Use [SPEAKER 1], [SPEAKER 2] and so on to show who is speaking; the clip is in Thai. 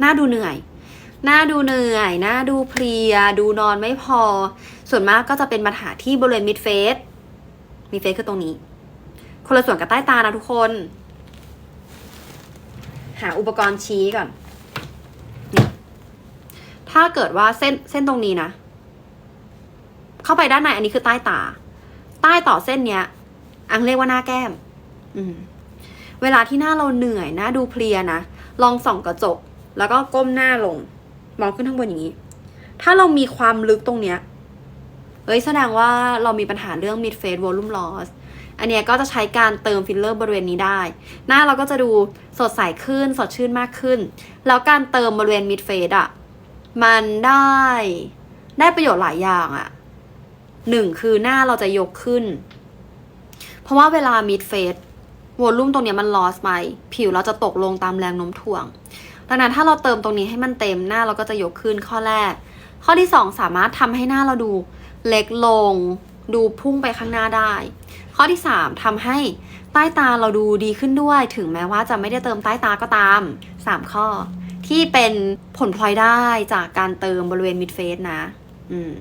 [SPEAKER 1] หน้าดูเหนื่อย หน้าดูเหนื่อย หน้าดูเพลีย ดูนอนไม่พอ ส่วนมากก็จะเป็นปัญหาที่บริเวณมิดเฟสมิดเฟสคือตรงนี้ คนละส่วนกับใต้ตานะทุกคน หาอุปกรณ์ชี้ก่อน ถ้าเกิดว่าเส้นเส้นตรงนี้นะ เข้าไปด้านในอันนี้คือใต้ตา ใต้ต่อเส้นเนี้ย อังเรียกว่าหน้าแก้ม อืมเวลาที่หน้าเราเหนื่อยหน้าดูเพลียนะ ลองส่องกระจก แล้วก็ก้มหน้าลง มองขึ้นข้างบนอย่างนี้ ถ้าเรามีความลึกตรงเนี้ยเอ้ยแสดงว่าเรามีปัญหาเรื่อง mid face volume loss อันเนี้ยก็จะใช้การเติมฟิลเลอร์บริเวณนี้ได้ หน้าเราก็จะดูสดใสขึ้น สดชื่นมากขึ้น แล้วการเติมบริเวณ mid face อะมันได้ได้ประโยชน์หลายอย่างอะหนึ่งคือหน้าเราจะยกขึ้น เพราะว่าเวลา mid face วอลลุ่มตรงเนี้ยมัน loss ไป ผิวเราจะตกลงตามแรงโน้มถ่วง ดังนั้นถ้าเราเติมตรงนี้ให้มันเต็มหน้าเราก็จะยกขึ้นข้อแรก ข้อที่สองสามารถทำให้หน้าเราดูเล็กลง ดูพุ่งไปข้างหน้าได้ ข้อที่สามทำให้ใต้ตาเราดูดีขึ้นด้วย ถึงแม้ว่าจะไม่ได้เติมใต้ตาก็ตามสามข้อ ที่เป็นผลพลอยได้จากการเติมบริเวณมิดเฟสนะ อืม